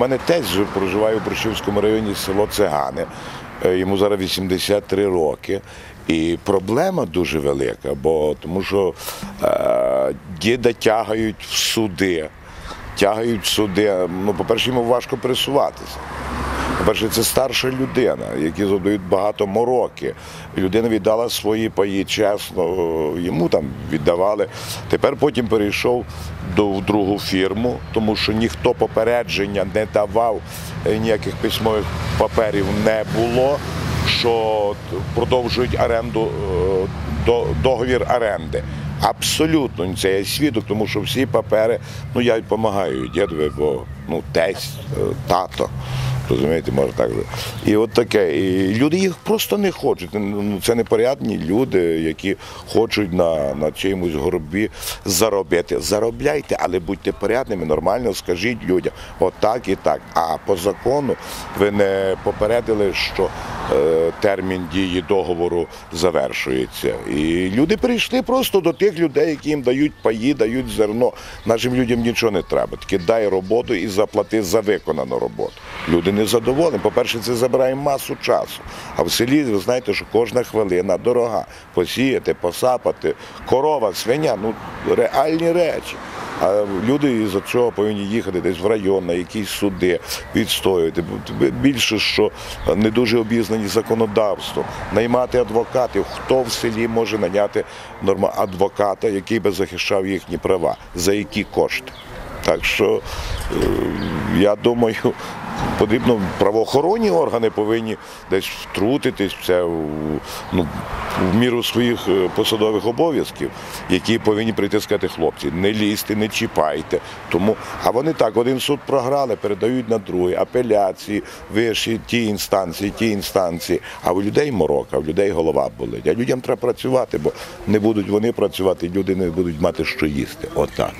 У мене теж проживає у Борщівському районі село Цигани. Е, Йому зараз 83 роки. І проблема дуже велика, бо тому що е, діда тягають в суди. Тягають в суди. Ну, по-перше, йому важко пересуватися. По-перше, це старша людина, які задають багато мороки. Людина віддала свої паї чесно, йому там віддавали. Тепер потім перейшов до в другу фірму, тому що ніхто попередження не давав, е, ніяких письмових паперів не було, що продовжують оренду, е, до- договір оренди. Абсолютно це є свідок, тому що всі папери, ну я допомагаю дідові, бо ну тесть, е, тато. Розумієте, може так. же. І от таке. І люди їх просто не хочуть. Ну, Це непорядні люди, які хочуть на, на чимось горбі заробити. Заробляйте, але будьте порядними, нормально скажіть людям, отак і так. А по закону ви не попередили, що е, термін дії договору завершується. І люди прийшли просто до тих людей, які їм дають паї, дають зерно. Нашим людям нічого не треба. Тільки дай роботу і заплати за виконану роботу. Люди не задоволені. По-перше, це забирає масу часу. А в селі ви знаєте, що кожна хвилина дорога. Посіяти, посапати, корова, свиня ну реальні речі. А люди із-за цього повинні їхати десь в район, на якісь суди, відстоювати. Більше що не дуже обізнані законодавством, наймати адвокатів. Хто в селі може наняти норма адвоката, який би захищав їхні права, за які кошти? Так що е, я думаю, потрібно правоохоронні органи повинні десь втрутитись це ну, в міру своїх е, посадових обов'язків, які повинні прийти сказати хлопці, не лізьте, не чіпайте. Тому, а вони так, один суд програли, передають на другий, апеляції, вищі ті інстанції, ті інстанції. А у людей морока, у людей голова болить. А людям треба працювати, бо не будуть вони працювати, люди не будуть мати що їсти. Отак.